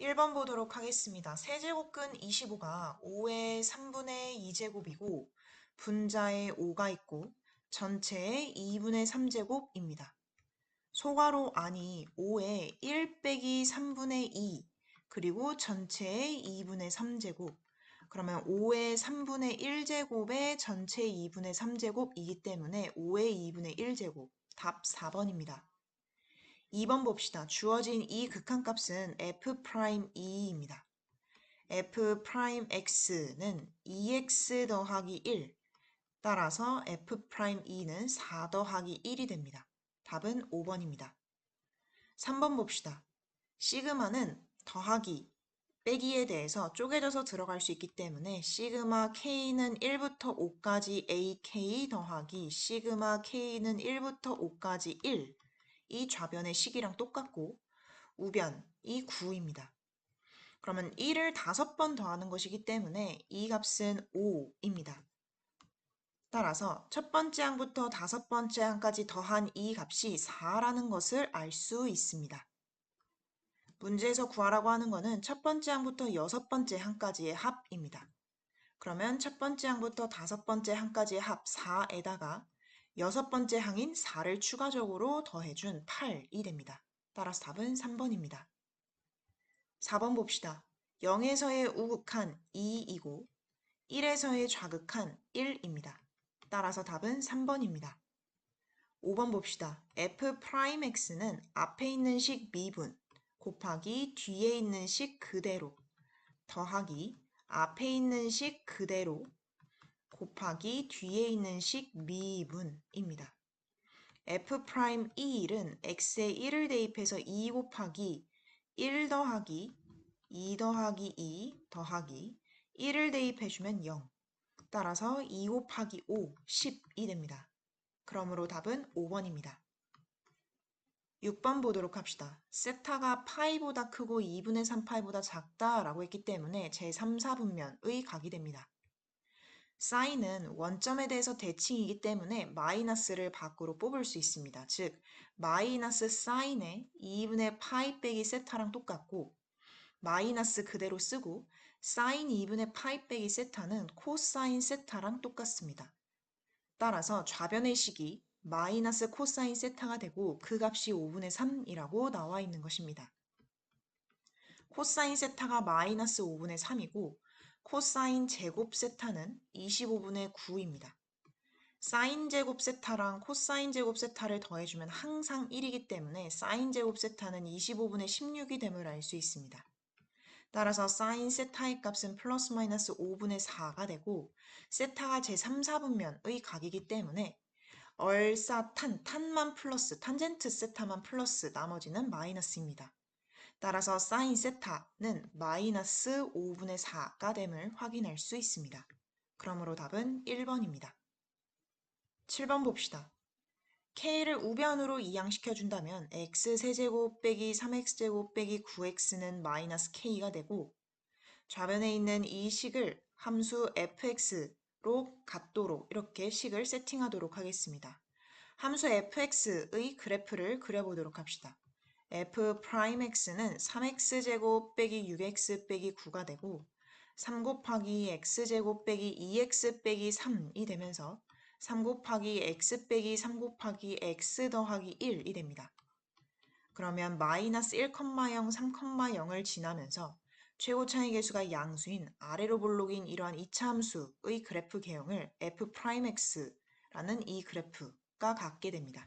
1번 보도록 하겠습니다. 세제곱근 25가 5의 3분의 2제곱이고 분자에 5가 있고 전체의 2분의 3제곱입니다. 소괄호 안이 5의 1 빼기 3분의 2 그리고 전체의 2분의 3제곱 그러면 5의 3분의 1제곱의 전체 2분의 3제곱이기 때문에 5의 2분의 1제곱 답 4번입니다. 2번 봅시다. 주어진 이 극한값은 f'2입니다. f'x는 2x 더하기 1 따라서 f'2는 4 더하기 1이 됩니다. 답은 5번입니다. 3번 봅시다. 시그마는 더하기, 빼기에 대해서 쪼개져서 들어갈 수 있기 때문에 시그마 k는 1부터 5까지 ak 더하기 시그마 k는 1부터 5까지 1 이 좌변의 식이랑 똑같고 우변 이 9입니다. 그러면 1을 5번 더하는 것이기 때문에 이 값은 5입니다. 따라서 첫 번째 항부터 다섯 번째 항까지 더한 이 값이 4라는 것을 알 수 있습니다. 문제에서 구하라고 하는 것은 첫 번째 항부터 여섯 번째 항까지의 합입니다. 그러면 첫 번째 항부터 다섯 번째 항까지의 합 4에다가 여섯 번째 항인 4를 추가적으로 더해준 8이 됩니다. 따라서 답은 3번입니다. 4번 봅시다. 0에서의 우극한 2이고 1에서의 좌극한 1입니다. 따라서 답은 3번입니다. 5번 봅시다. f'x는 앞에 있는 식 미분 곱하기 뒤에 있는 식 그대로 더하기 앞에 있는 식 그대로 곱하기 뒤에 있는 식 미분입니다. f'1은 x에 1을 대입해서 2 곱하기 1 더하기 2 더하기 2 더하기 1을 대입해주면 0. 따라서 2 곱하기 5, 10이 됩니다. 그러므로 답은 5번입니다. 6번 보도록 합시다. 세타가 파이보다 크고 2분의 3파이보다 작다라고 했기 때문에 제3, 4분면의 각이 됩니다. 사인은 원점에 대해서 대칭이기 때문에 마이너스를 밖으로 뽑을 수 있습니다. 즉 마이너스 사인의 2분의 파이 빼기 세타랑 똑같고 마이너스 그대로 쓰고 사인 2분의 파이 빼기 세타는 코사인 세타랑 똑같습니다. 따라서 좌변의 식이 마이너스 코사인 세타가 되고 그 값이 5분의 3이라고 나와 있는 것입니다. 코사인 세타가 마이너스 5분의 3이고 코사인 제곱 세타는 25분의 9입니다. 사인 제곱 세타랑 코사인 제곱 세타를 더해주면 항상 1이기 때문에 사인 제곱 세타는 25분의 16이 됨을 알 수 있습니다. 따라서 사인 세타의 값은 플러스 마이너스 5분의 4가 되고 세타가 제3, 4분면의 각이기 때문에 얼사 탄, 탄만 플러스, 탄젠트 세타만 플러스 나머지는 마이너스입니다. 따라서 사인 세타는 마이너스 5분의 4가 됨을 확인할 수 있습니다. 그러므로 답은 1번입니다. 7번 봅시다. k를 우변으로 이양시켜준다면 x세제곱 빼기 3x제곱 빼기 9x는 마이너스 k가 되고 좌변에 있는 이 식을 함수 fx로 갖도록 이렇게 식을 세팅하도록 하겠습니다. 함수 fx의 그래프를 그려보도록 합시다. F'x는 3x제곱 빼기 6x 빼기 9가 되고 3 곱하기 x제곱 빼기 2x 빼기 3이 되면서 3 곱하기 x 빼기 3 곱하기 x 더하기 1이 됩니다. 그러면 마이너스 1,0, 3,0을 지나면서 최고 차이 계수가 양수인 아래로 볼록인 이러한 이차 함수의 그래프 개형을 f'x라는 이 그래프가 갖게 됩니다.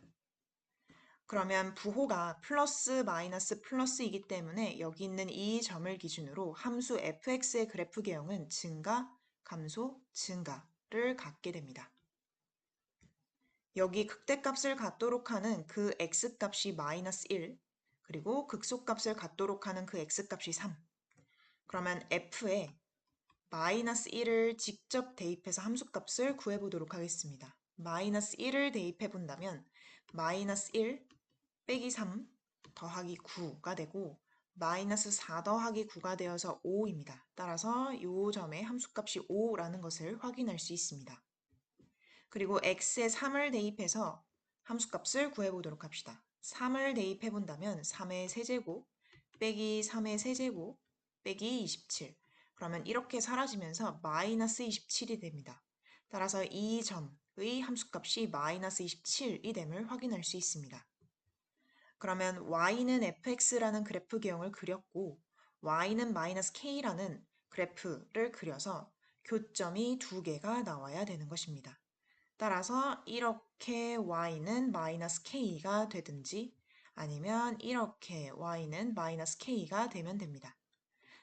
그러면 부호가 플러스 마이너스 플러스이기 때문에 여기 있는 이 점을 기준으로 함수 fx의 그래프 개형은 증가, 감소, 증가를 갖게 됩니다. 여기 극대값을 갖도록 하는 그 x값이 마이너스 1 그리고 극소값을 갖도록 하는 그 x값이 3 그러면 f에 마이너스 1을 직접 대입해서 함수값을 구해보도록 하겠습니다. 마이너스 1을 대입해 본다면 마이너스 1 빼기 3 더하기 9가 되고 마이너스 4 더하기 9가 되어서 5입니다. 따라서 이 점의 함수값이 5라는 것을 확인할 수 있습니다. 그리고 x에 3을 대입해서 함수값을 구해보도록 합시다. 3을 대입해 본다면 3의 세제곱 빼기 3의 세제곱 빼기 27. 그러면 이렇게 사라지면서 마이너스 27이 됩니다. 따라서 이 점의 함수값이 마이너스 27이 됨을 확인할 수 있습니다. 그러면 y는 fx라는 그래프 기형을 그렸고 y는 마이너스 k라는 그래프를 그려서 교점이 두 개가 나와야 되는 것입니다. 따라서 이렇게 y는 마이너스 k가 되든지 아니면 이렇게 y는 마이너스 k가 되면 됩니다.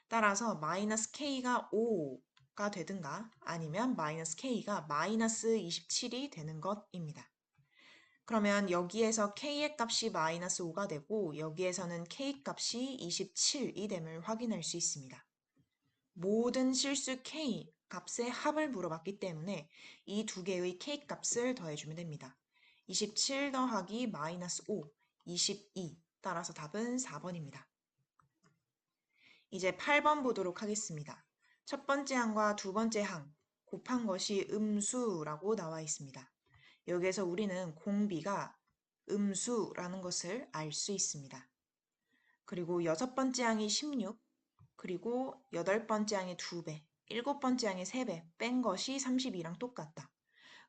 따라서 마이너스 k가 5가 되든가 아니면 마이너스 k가 마이너스 27이 되는 것입니다. 그러면 여기에서 k의 값이 마이너스 5가 되고 여기에서는 k 값이 27이 됨을 확인할 수 있습니다. 모든 실수 k 값의 합을 물어봤기 때문에 이 두 개의 k 값을 더해주면 됩니다. 27 더하기 마이너스 5, 22. 따라서 답은 4번입니다. 이제 8번 보도록 하겠습니다. 첫 번째 항과 두 번째 항 곱한 것이 음수라고 나와 있습니다. 여기에서 우리는 공비가 음수라는 것을 알 수 있습니다. 그리고 여섯 번째 항이 16, 그리고 여덟 번째 항의 2배, 일곱 번째 항의 3배 뺀 것이 32랑 똑같다.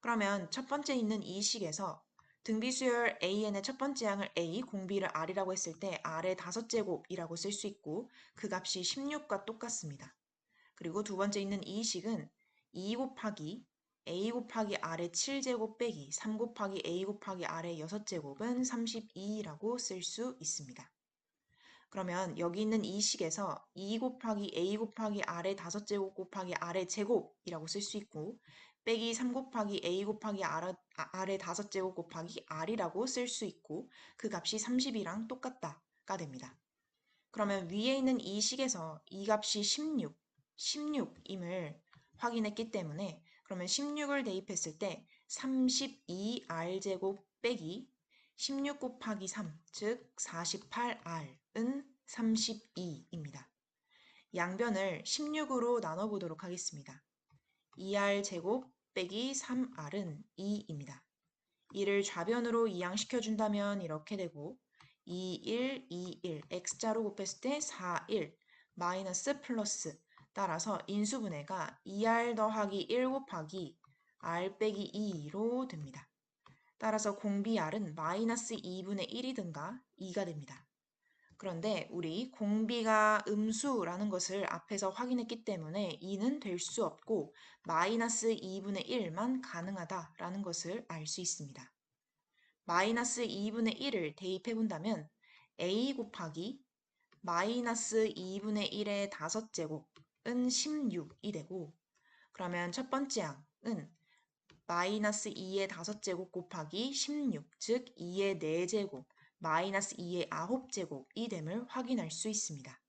그러면 첫 번째 있는 이 식에서 등비수열 AN의 첫 번째 항을 A, 공비를 R이라고 했을 때 R의 다섯 제곱이라고 쓸 수 있고 그 값이 16과 똑같습니다. 그리고 두 번째 있는 이 식은 2 곱하기 a 곱하기 r의 7제곱 빼기 3 곱하기 a 곱하기 r의 6제곱은 32라고 쓸 수 있습니다. 그러면 여기 있는 이 식에서 2 곱하기 a 곱하기 r의 5제곱 곱하기 r의 제곱이라고 쓸 수 있고 빼기 3 곱하기 a 곱하기 r, r의 5제곱 곱하기 r이라고 쓸 수 있고 그 값이 30이랑 똑같다가 됩니다. 그러면 위에 있는 이 식에서 이 값이 16, 16임을 확인했기 때문에 그러면 16을 대입했을 때 32r제곱 빼기 16 곱하기 3, 즉 48r은 32입니다. 양변을 16으로 나눠보도록 하겠습니다. 2r제곱 빼기 3r은 2입니다. 이를 좌변으로 이항시켜준다면 이렇게 되고 2, 1, 2, 1, x자로 곱했을 때 4, 1, 마이너스 플러스 따라서 인수분해가 2r 더하기 1 곱하기 r 빼기 2로 됩니다. 따라서 공비 r은 마이너스 2분의 1이든가 2가 됩니다. 그런데 우리 공비가 음수라는 것을 앞에서 확인했기 때문에 2는 될 수 없고 마이너스 2분의 1만 가능하다라는 것을 알 수 있습니다. 마이너스 2분의 1을 대입해 본다면 a 곱하기 마이너스 2분의 1의 5제곱 은 16이 되고 그러면 첫 번째 항은 마이너스 2의 5제곱 곱하기 16, 즉 2의 4제곱, 마이너스 2의 9제곱이 됨을 확인할 수 있습니다.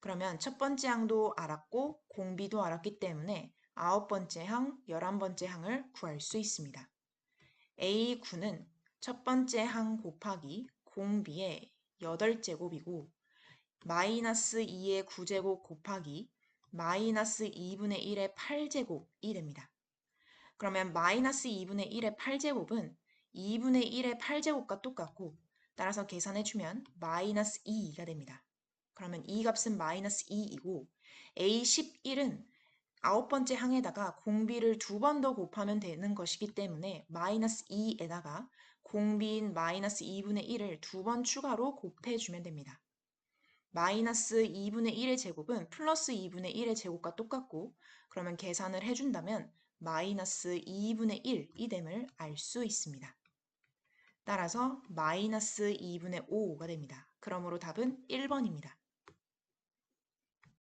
그러면 첫 번째 항도 알았고 공비도 알았기 때문에 아홉 번째 항, 열한 번째 항을 구할 수 있습니다. A9는 첫 번째 항 곱하기 공비의 8제곱이고 마이너스 2의 9제곱 곱하기 마이너스 2분의 1의 8제곱이 됩니다. 그러면 마이너스 2분의 1의 8제곱은 2분의 1의 8제곱과 똑같고 따라서 계산해주면 마이너스 2가 됩니다. 그러면 이 값은 마이너스 2이고 A11은 아홉 번째 항에다가 공비를 두 번 더 곱하면 되는 것이기 때문에 마이너스 2에다가 공비인 마이너스 2분의 1을 두 번 추가로 곱해주면 됩니다. 마이너스 2분의 1의 제곱은 플러스 2분의 1의 제곱과 똑같고 그러면 계산을 해준다면 마이너스 2분의 1이 됨을 알 수 있습니다. 따라서 마이너스 2분의 5가 됩니다. 그러므로 답은 1번입니다.